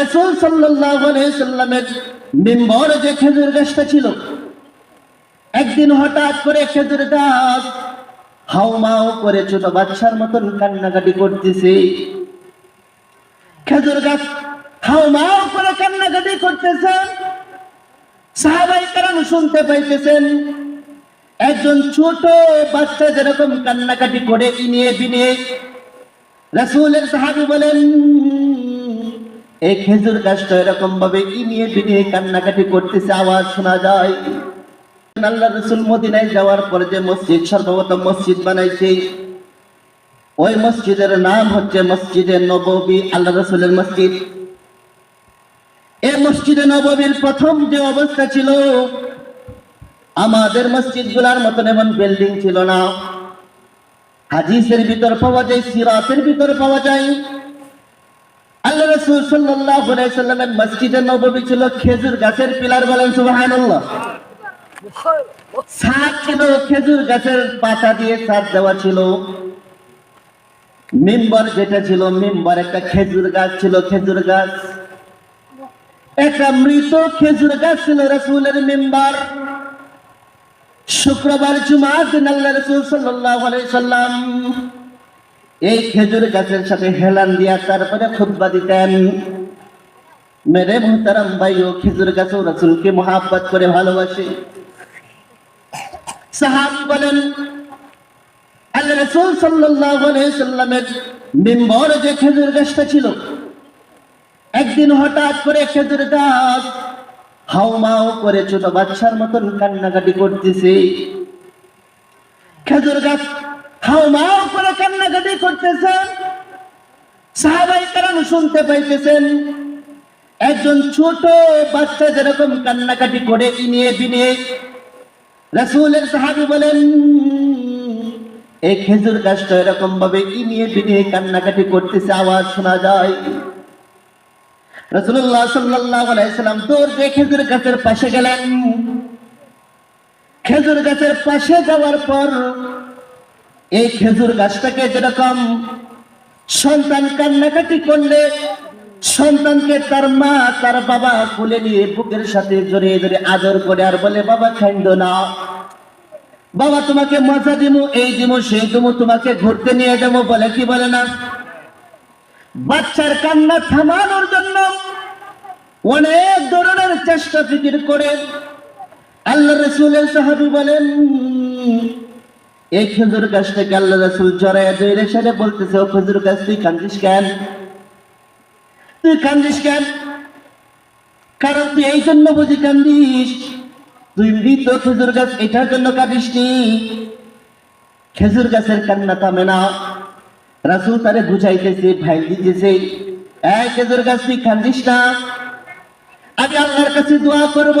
রসুল সাল্লামের যে খেজুর গাছটা ছিল, একদিন হঠাৎ করে খেজুর গাছ করে ছোট বাচ্চার মতন কান্নাকাটি করতেছে। খেজুর গাছ হাউমাও করে কান্নাকাটি করতেছে। সাহাবাই কারণ শুনতে পাইতেছেন, একজন ছোট বাচ্চা যেরকম কান্নাকাটি করে, ইনিয়ে বিনিয়ে রাসূলের সাহাবি বলেন এই খেজুর গাছটা এরকম ভাবে ইনিয়ে বিনিয়ে কান্নাকাটি করতেছে, আওয়াজ শোনা যায়। আল্লাহ রসুল মদিনায় যাওয়ার পরে যে মসজিদ, সর্বপ্রথম মসজিদ বানাইছে। ওই মসজিদের নাম হচ্ছে মসজিদে নববী আল্লাহ রসুলের মসজিদ। এই মসজিদে নববীর প্রথম যে অবস্থা ছিল, আমাদের মসজিদগুলার মতন এমন বিল্ডিং ছিল না। হাদিসের ভিতর পাওয়া যায়, সিরাতের ভিতর পাওয়া যায়। আল্লাহ মসজিদে ছিল খেজুর গাছের পিলার বলেন ছাদ ছিল খেজুর গাছের পাতা দিয়ে ছাদ দেওয়া ছিল। মিম্বর যেটা ছিল, মিম্বর একটা খেজুর গাছ ছিল, খেজুর গাছ। একটা মৃত খেজুর গাছ ছিল রসুলের মেম্বার। শুক্রবার জুমার দিন আল্লাহ রসুল সাল্লাম এই খেজুর গাছের সাথে হেলান দিয়া তারপরে খুতবা দিতেন। মেরে মোহতারাম ভাই ও খেজুর গাছ ও রসুলকে মহাব্বত করে ভালোবাসে। সাহাবি বলেন, আল্লাহ সাল্লামের যে খেজুর গাছটা ছিল, একদিন হঠাৎ করে খেজুর গাছ করে ছোট বাচ্চার মতন কান্নাকাটি করতেছে। খেজুর গাছ হাউমাও করে কান্নাকাটি করতেছে সাহাবাই কারণ শুনতে পাইতেছেন, একজন ছোট বাচ্চা যেরকম কান্নাকাটি করে ইনিয়ে বিনিয়ে, রাসূলের সাহাবী বলেন এই খেজুর গাছটা এরকম ভাবে ইনিয়ে বিনিয়ে কান্নাকাটি করতেছে, আওয়াজ শোনা যায়। আলাইহি সাল্লাম দৌড় দিয়ে খেজুর গাছের পাশে গেলেন। খেজুর গাছের পাশে যাওয়ার পর এই খেজুর গাছটাকে যেরকম সন্তান কান্নাকাটি করলে, সন্তানকে তার মা, তার বাবা কোলে নিয়ে বুকের সাথে জড়িয়ে ধরে আদর করে আর বলে, বাবা খাইন্দ না। বাবা, তোমাকে মজা দিমু, এই দিমু, সেই দিমু, তোমাকে ঘুরতে নিয়ে যাব। বলে কি বলে না? বাচ্চার কান্না থামানোর জন্য অনেক ধরনের চেষ্টা ফিকির করে। আল্লাহ রসুলের সাহাবি বলেন এই খেজুর আল্লাহ রসুল জড়াইয়া বলতেছে, ও খেজুর গাছ, তুই কান্দিস কেন? তুই কান্দিস কেন? কারণ তুই এই জন্য বুঝি কান্দিস। তুই মৃত খেজুর গাছ, এটার জন্য কাঁদিস নি খেজুর গাছের কান্না থামে না। রাসুল তারে বুঝাইতেছে ভাই দিতেছে, এই খেজুর গাছ, তুই কান্দিস না। আমি আল্লাহর কাছে দোয়া করব।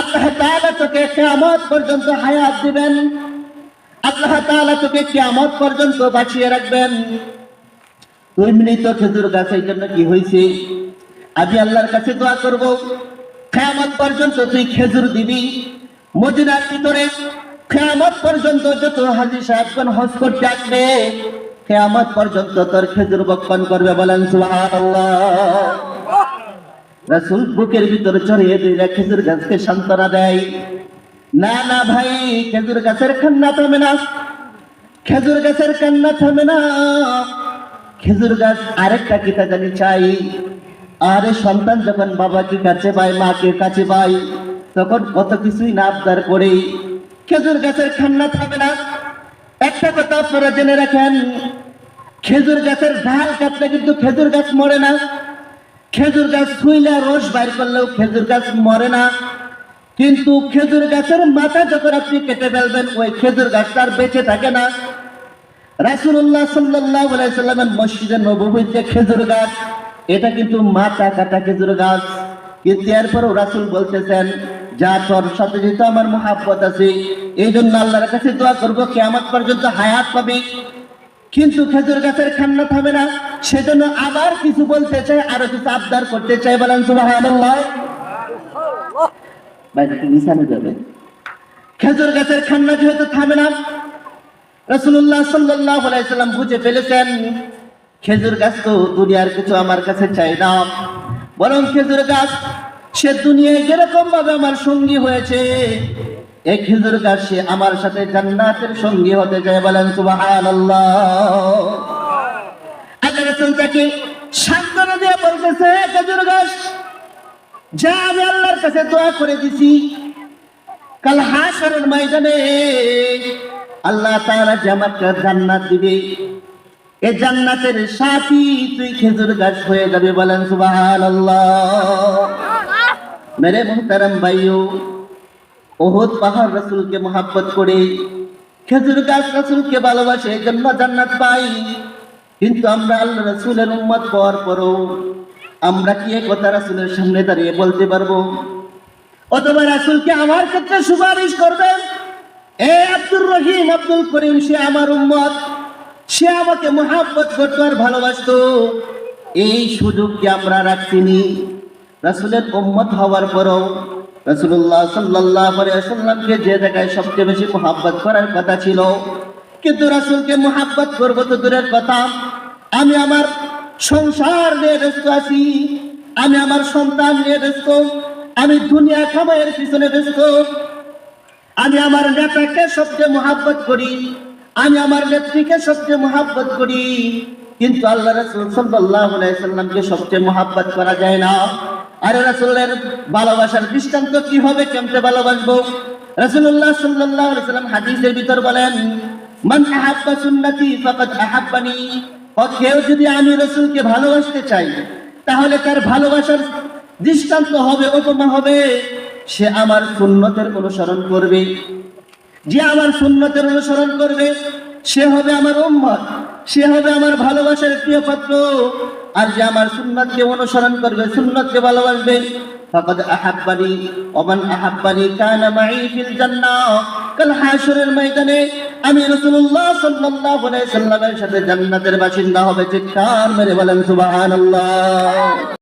আল্লাহ তাআলা তোকে কিয়ামত পর্যন্ত হায়াত দিবেন। আল্লাহ তাআলা তোকে কিয়ামত পর্যন্ত বাঁচিয়ে রাখবেন। তুই মৃত খেজুর গাছ এই জন্য কি হয়েছে আমি আল্লাহর কাছে দোয়া করব কিয়ামত পর্যন্ত তুই খেজুর দিবি। মদিনার ভিতরে কিয়ামত পর্যন্ত যত হাজি সাহেবগণ হজ করতে আসবে কিয়ামত পর্যন্ত তোর খেজুর বক্ষণ করবে বলেন সুবহানাল্লাহ। রাসূল বুকের ভিতরে চড়িয়ে দিয়ে খেজুর গাছকে সান্ত্বনা দেয়। না না ভাই, খেজুর গাছের কান্না থামে না। খেজুর গাছের কান্না থামে না। খেজুর গাছ আরেকটা কিতা জানি চাই। আরে সন্তান যখন বাবাকে কাছে পায়, মাকে কাছে পায়, তখন কত কিছুই না আবদার করে খেজুর গাছের কান্না থামে না। একটা কথা আপনারা জেনে রাখেন, খেজুর গাছের ঢাল কাটলে কিন্তু খেজুর গাছ মরে না। খেজুর গাছ ছুইলে রস বাইর করলেও খেজুর গাছ মরে না। কিন্তু খেজুর গাছের মাথা যখন আপনি কেটে ফেলবেন, ওই খেজুর গাছটা আর বেঁচে থাকে না। রাসুল্লাহ সাল্লাহ মসজিদে নবীর যে খেজুর গাছ, এটা কিন্তু মাথা কাটা খেজুর গাছ। কিন্তু এরপরও রাসুল বলতেছেন, যা তোর সাথে যেহেতু আমার মহাব্বত আছে এই জন্য আল্লাহর কাছে দোয়া করব কেমন পর্যন্ত হায়াত পাবে। কিন্তু খেজুর গাছের খান্না থামে না, সেজন্য আবার কিছু বলতে চাই আরও কিছু আবদার করতে চাই বলেন সুবহানাল্লাহ। বাইরে কি নিশানে যাবে। খেজুর গাছের খান্না যেহেতু থামে না, রাসূলুল্লাহ সাল্লাল্লাহু আলাইহি সাল্লাম বুঝে ফেলেছেন, খেজুর গাছ তো দুনিয়ার কিছু আমার কাছে চাই না, বরং খেজুর গাছ সে দুনিয়ায় যেরকম ভাবে আমার সঙ্গী হয়েছে, এই খেজুর গাছ সে আমার সাথে জান্নাতের সঙ্গী হতে চায় বলেন সুবহানাল্লাহ। আল্লাহ তাকে সান্ত্বনা দিয়ে বলতেছে খেজুর গাছ যা আমি আল্লাহর কাছে দোয়া করে দিছি। কাল হাসরের ময়দানে আল্লাহ যে আমাকে জান্নাত দিবে। এ জান্নাতের সাথী তুই খেজুর গাছ হয়ে যাবে বলেন সুবহানাল্লাহ। মেরে মুহতারাম ভাইও, ওহদ পাহাড় রাসূলকে মোহাব্বত করে, খেজুর গাছ রাসূলকে ভালোবাসে জন্য জান্নাত পাই। কিন্তু আমরা আল্লাহ রাসূলের উম্মত হওয়ার পরও আমরা কি কথা রাসূলের সামনে দাঁড়িয়ে বলতে পারব? অথবা রাসুলকে আমার ক্ষেত্রে সুপারিশ করবেন এ আব্দুর রহিম, আব্দুল করিম, সে আমার উম্মত। সে আমাকে মোহাব্বত করতো আর ভালোবাসতো। এই সুযোগ কি আমরা রাখছিনি রাসূলের উম্মত হওয়ার পরও রাসূলুল্লাহ সাল্লাল্লাহু আলাইহি সাল্লামকে যে জায়গায় সবচেয়ে বেশি মোহাব্বত করার কথা ছিল, কিন্তু রাসূলকে মোহাব্বত করব তো দূরের কথা। আমি আমার সংসার নিয়ে ব্যস্ত আছি, আমি আমার সন্তান নিয়ে ব্যস্ত, আমি দুনিয়া কামাইয়ের পিছনে ব্যস্ত, আমি আমার নেতাকে সবচেয়ে মোহাব্বত করি, আমি আমার নেত্রীকে সবচেয়ে মোহাব্বত করি, কিন্তু আল্লাহ রাসূল আলাইহি সাল্লামকে সবচেয়ে মোহাব্বত করা যায় না। আরে রাসূলের ভালোবাসার দৃষ্টান্ত কি হবে, কেমতে ভালোবাসবো? রাসূলুল্লাহ সাল্লাল্লাহু আলাইহি সাল্লাম হাদিসের ভিতর বলেন, মান আহাব্বা সুন্নতি ফাকাদ আহাব্বানি। কেউ যদি আমি রাসূলকে ভালোবাসতে চাই, তাহলে তার ভালোবাসার দৃষ্টান্ত হবে, উপমা হবে, সে আমার সুন্নতের অনুসরণ করবে। যে আমার সুন্নতের অনুসরণ করবে, সে হবে আমার উম্মত, সে হবে আমার ভালোবাসার প্রিয় পাত্র। আর যে আমার সুন্নতকে অনুসরণ করবে, সুন্নতকে ভালোবাসবে ফাকাদ আহাব্বানি ومن আহাব্বানি كان মাই في জান্নাহ কাল হাশরের ময়দানে আমি রাসূলুল্লাহ সাল্লাল্লাহু আলাইহি সাল্লামের সাথে জান্নাতের বাসিন্দা হবে, চিৎকার মেরে বলেন সুবহানাল্লাহ।